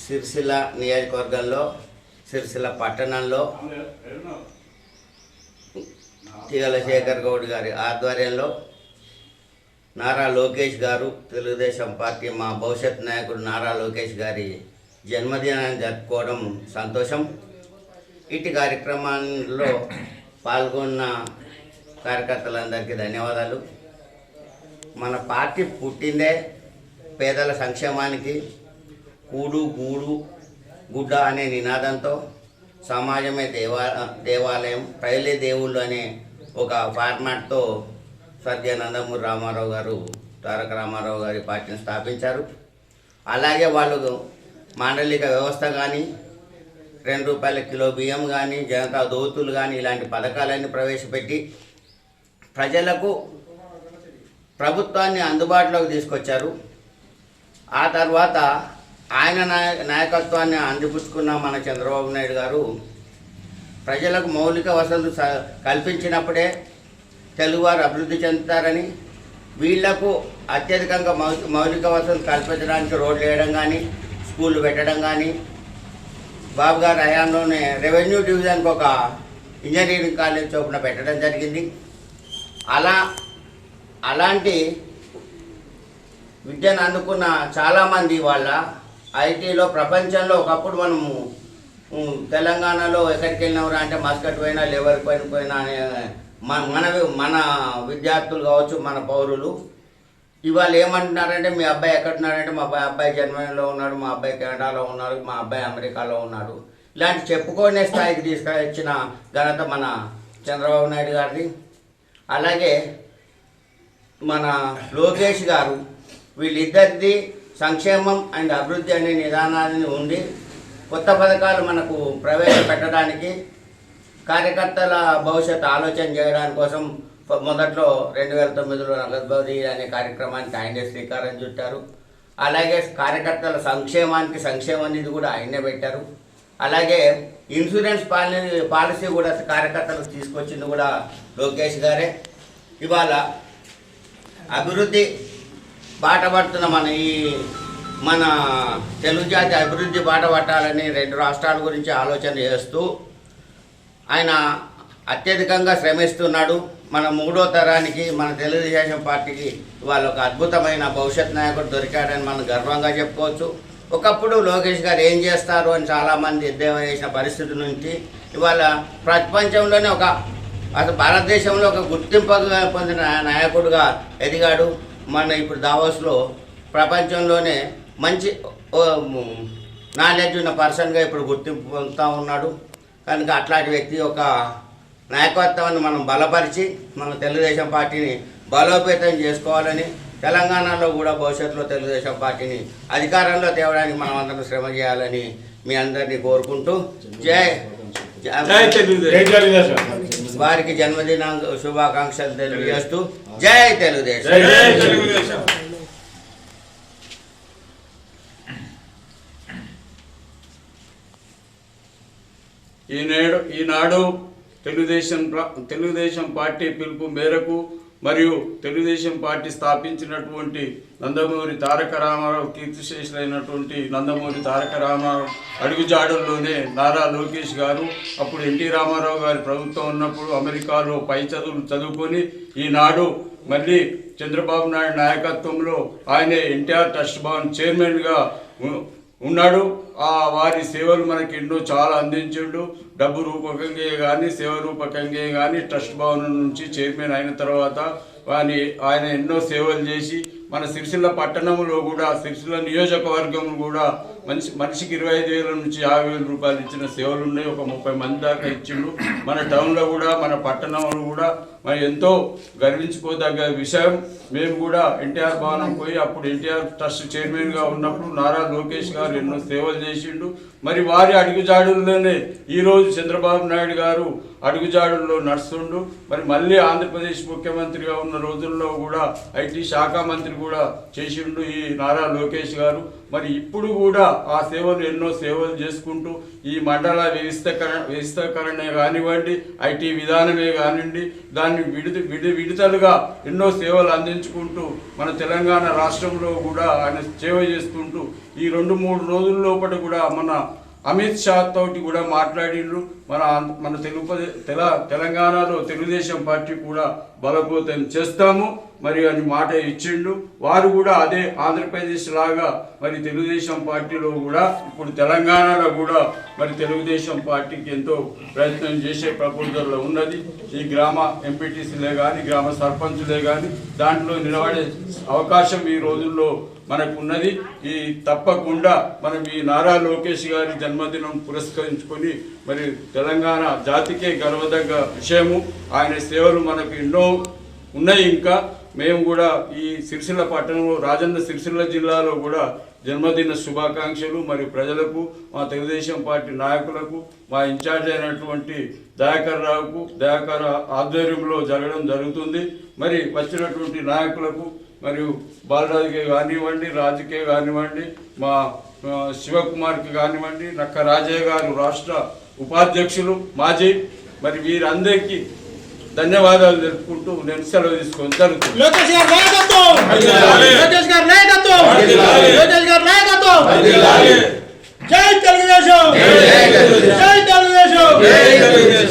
సిరిసిల్ల నియోజకవర్గంలో సిరిసిల్ల పట్టణంలో తీగల శేఖర్ గౌడ్ గారి ఆధ్వర్యంలో నారా లోకేష్ గారు తెలుగుదేశం పార్టీ మా భవిష్యత్ నాయకుడు నారా లోకేష్ గారి జన్మదినాన్ని జరుపుకోవడం సంతోషం. ఇటు కార్యక్రమాల్లో పాల్గొన్న కార్యకర్తలందరికీ ధన్యవాదాలు. మన పార్టీ పుట్టిందే పేదల సంక్షేమానికి కూడు గూడు గుడ్డ అనే నినాదంతో సమాజమే దేవా దేవాలయం ప్రజలే దేవుళ్ళు అనే ఒక ఫార్మాట్తో సత్యానందమూరి రామారావు గారు తారక రామారావు గారి పార్టీని స్థాపించారు. అలాగే వాళ్ళు మాండలిక వ్యవస్థ కానీ రెండు రూపాయల కిలో బియ్యం కానీ జనతా దోతులు కానీ ఇలాంటి పథకాలన్నీ ప్రవేశపెట్టి ప్రజలకు ప్రభుత్వాన్ని అందుబాటులోకి తీసుకొచ్చారు. ఆ తర్వాత ఆయన నాయ నాయకత్వాన్ని అందిపుచ్చుకున్న మన చంద్రబాబు నాయుడు గారు ప్రజలకు మౌలిక వసతులు స- కల్పించినప్పుడే తెలుగువారు అభివృద్ధి చెందుతారని వీళ్ళకు అత్యధికంగా మౌ మౌలిక వసతులు కల్పించడానికి రోడ్లు వేయడం కానీ స్కూళ్ళు పెట్టడం కానీ బాబు గారి హయాంలోనే రెవెన్యూ డివిజన్కి ఒక ఇంజనీరింగ్ కాలేజ్ చొప్పున పెట్టడం జరిగింది. అలా అలాంటి విద్యను అందుకున్న చాలామంది వాళ్ళ ఐటీలో ప్రపంచంలో ఒకప్పుడు మనము తెలంగాణలో ఎక్కడికి వెళ్ళినవరా అంటే మస్కట్ పోయినా లేవర్ పైన పోయినా అనే మన మన మన విద్యార్థులు కావచ్చు మన పౌరులు. ఇవాళ ఏమంటున్నారంటే మీ అబ్బాయి ఎక్కడున్నారంటే మా అబ్బాయి అబ్బాయి జర్మనీలో ఉన్నాడు మా అబ్బాయి కెనడాలో ఉన్నాడు మా అబ్బాయి అమెరికాలో ఉన్నాడు. ఇలాంటి చెప్పుకోనే స్థాయికి తీసుకొచ్చిన ఘనత మన చంద్రబాబు నాయుడు గారిది. అలాగే మన లోకేష్ గారు వీళ్ళిద్దరిది సంక్షేమం అండ్ అభివృద్ధి అనే నిదానాన్ని ఉండి కొత్త పథకాలు మనకు ప్రవేశపెట్టడానికి కార్యకర్తల భవిష్యత్ ఆలోచన చేయడానికి కోసం మొదట్లో రెండు వేల తొమ్మిదిలో నగద్బౌది అనే కార్యక్రమానికి ఆయనే శ్రీకారం చుట్టారు. అలాగే కార్యకర్తల సంక్షేమానికి సంక్షేమ నిధి కూడా ఆయనే పెట్టారు. అలాగే ఇన్సూరెన్స్ పాలసీ పాలసీ కూడా కార్యకర్తలకు తీసుకొచ్చింది కూడా లోకేష్ గారే. ఇవాళ అభివృద్ధి బాట పడుతున్న మన ఈ మన తెలుగు జాతి అభివృద్ధి బాట పట్టాలని రెండు రాష్ట్రాల గురించి ఆలోచన చేస్తూ ఆయన అత్యధికంగా శ్రమిస్తున్నాడు. మన మూడో తరానికి మన తెలుగుదేశం పార్టీకి వాళ్ళు ఒక అద్భుతమైన భవిష్యత్ నాయకుడు దొరికాడని మనం గర్వంగా చెప్పుకోవచ్చు. ఒకప్పుడు లోకేష్ గారు ఏం చేస్తారు అని చాలామంది ఎద్దేవా చేసిన పరిస్థితి నుంచి ఇవాళ ప్రపంచంలోనే ఒక అసలు భారతదేశంలో ఒక గుర్తింపు పొందిన నాయకుడుగా ఎదిగాడు. మన ఇప్పుడు దావోస్లో ప్రపంచంలోనే మంచి నాలెడ్జ్ ఉన్న పర్సన్గా ఇప్పుడు గుర్తింపు పొందుతూ ఉన్నాడు. కనుక అట్లాంటి వ్యక్తి యొక్క నాయకత్వాన్ని మనం బలపరిచి మన తెలుగుదేశం పార్టీని బలోపేతం చేసుకోవాలని తెలంగాణలో కూడా భవిష్యత్తులో తెలుగుదేశం పార్టీని అధికారంలో తేవడానికి మనం అందరం శ్రమ చేయాలని మీ అందరినీ కోరుకుంటూ జై. జై తెలుగుదేశం. వారికి జన్మదిన శుభాకాంక్షలు తెలియజేస్తూ జై తెలుగుదేశం. ఈనాడు ఈనాడు తెలుగుదేశం తెలుగుదేశం పార్టీ పిలుపు మేరకు మరియు తెలుగుదేశం పార్టీ స్థాపించినటువంటి నందమూరి తారక రామారావు కీర్తిశేషులైనటువంటి నందమూరి తారక రామారావు అడుగుజాడల్లోనే నారా లోకేష్ గారు అప్పుడు ఎన్టీ రామారావు గారి ప్రభుత్వం ఉన్నప్పుడు అమెరికాలో పై చదువులు చదువుకొని ఈనాడు మళ్ళీ చంద్రబాబు నాయుడు నాయకత్వంలో ఆయనే ఎన్టీఆర్ ట్రస్ట్ భవన్ చైర్మన్గా ఉన్నాడు. ఆ వారి సేవలు మనకి ఎన్నో చాలా అందించిండు. డబ్బు రూపకంగా కానీ సేవ రూపకంగా కానీ ట్రస్ట్ భవనం నుంచి చైర్మన్ అయిన తర్వాత వాని ఆయన ఎన్నో సేవలు చేసి మన సిరిసిల్ల పట్టణంలో కూడా సిరిసిల్ల నియోజకవర్గం కూడా మనిషి మనిషికి ఇరవై ఐదు వేల నుంచి యాభై వేల రూపాయలు ఇచ్చిన సేవలు ఉన్నాయి. ఒక ముప్పై మంది దాకా ఇచ్చిండు మన టౌన్లో కూడా మన పట్టణంలో కూడా మరి ఎంతో గర్వించుకోదగ్గ విషయం. మేము కూడా ఎన్టీఆర్ భవనం పోయి అప్పుడు ఎన్టీఆర్ ట్రస్ట్ చైర్మన్గా ఉన్నప్పుడు నారా లోకేష్ గారు ఎన్నో సేవలు చేసిండు. మరి వారి అడుగుజాడుల్లోనే ఈరోజు చంద్రబాబు నాయుడు గారు అడుగుజాడుల్లో నడుస్తుండు. మరి మళ్ళీ ఆంధ్రప్రదేశ్ ముఖ్యమంత్రిగా ఉన్న రోజుల్లో కూడా ఐటీ శాఖ మంత్రి కూడా చేసిండు ఈ నారా లోకేష్ గారు. మరి ఇప్పుడు కూడా ఆ సేవలు ఎన్నో సేవలు చేసుకుంటూ ఈ మండల వ్యవస్థకరణ వ్యవస్థకరణ కానివ్వండి ఐటీ విధానమే కానివ్వండి దాన్ని విడి విడి విడుదలుగా ఎన్నో సేవలు అందించుకుంటూ మన తెలంగాణ రాష్ట్రంలో కూడా ఆయన సేవ చేసుకుంటూ ఈ రెండు మూడు రోజుల లోపల కూడా మన అమిత్ షా తోటి కూడా మాట్లాడిండ్రు మన మన తెలుగు తెల తెలంగాణలో తెలుగుదేశం పార్టీ కూడా బలపోతం చేస్తాము. మరి అని మాట ఇచ్చిండు. వారు కూడా అదే ఆంధ్రప్రదేశ్ లాగా మరి తెలుగుదేశం పార్టీలో కూడా ఇప్పుడు తెలంగాణలో కూడా మరి తెలుగుదేశం పార్టీకి ఎంతో ప్రయత్నం చేసే ప్రపోజల్లో ఉన్నది. ఈ గ్రామ ఎంపీటీసీలే కానీ గ్రామ సర్పంచులే కానీ దాంట్లో నిలబడే అవకాశం ఈ రోజుల్లో మనకున్నది ఈ తప్పకుండా మనం ఈ నారా లోకేష్ గారి జన్మదినం పురస్కరించుకొని మరి తెలంగాణ జాతికే గర్వదగ్గ విషయము. ఆయన సేవలు మనకు ఎన్నో ఉన్నాయి ఇంకా. మేము కూడా ఈ సిరిసిల్ల పట్టణంలో రాజన్న సిరిసిల్ల జిల్లాలో కూడా జన్మదిన శుభాకాంక్షలు మరియు ప్రజలకు మా తెలుగుదేశం పార్టీ నాయకులకు మా ఇన్ఛార్జ్ అయినటువంటి దయాకర్ రావుకు దయాకర్ ఆధ్వర్యంలో జరగడం జరుగుతుంది. మరి వచ్చినటువంటి నాయకులకు మరియు బాలరాజుకే కానివ్వండి రాజుకే కానివ్వండి మా శివకుమార్కి కానివ్వండి నక్క రాజయ్య గారు రాష్ట్ర ఉపాధ్యక్షులు మాజీ మరి వీరందరికీ ధన్యవాదాలు తెలుపుకుంటూ నేను సెలవు తీసుకొని జరుగుతుంది జై తెలుగుదేశం జై తెలుగుదేశం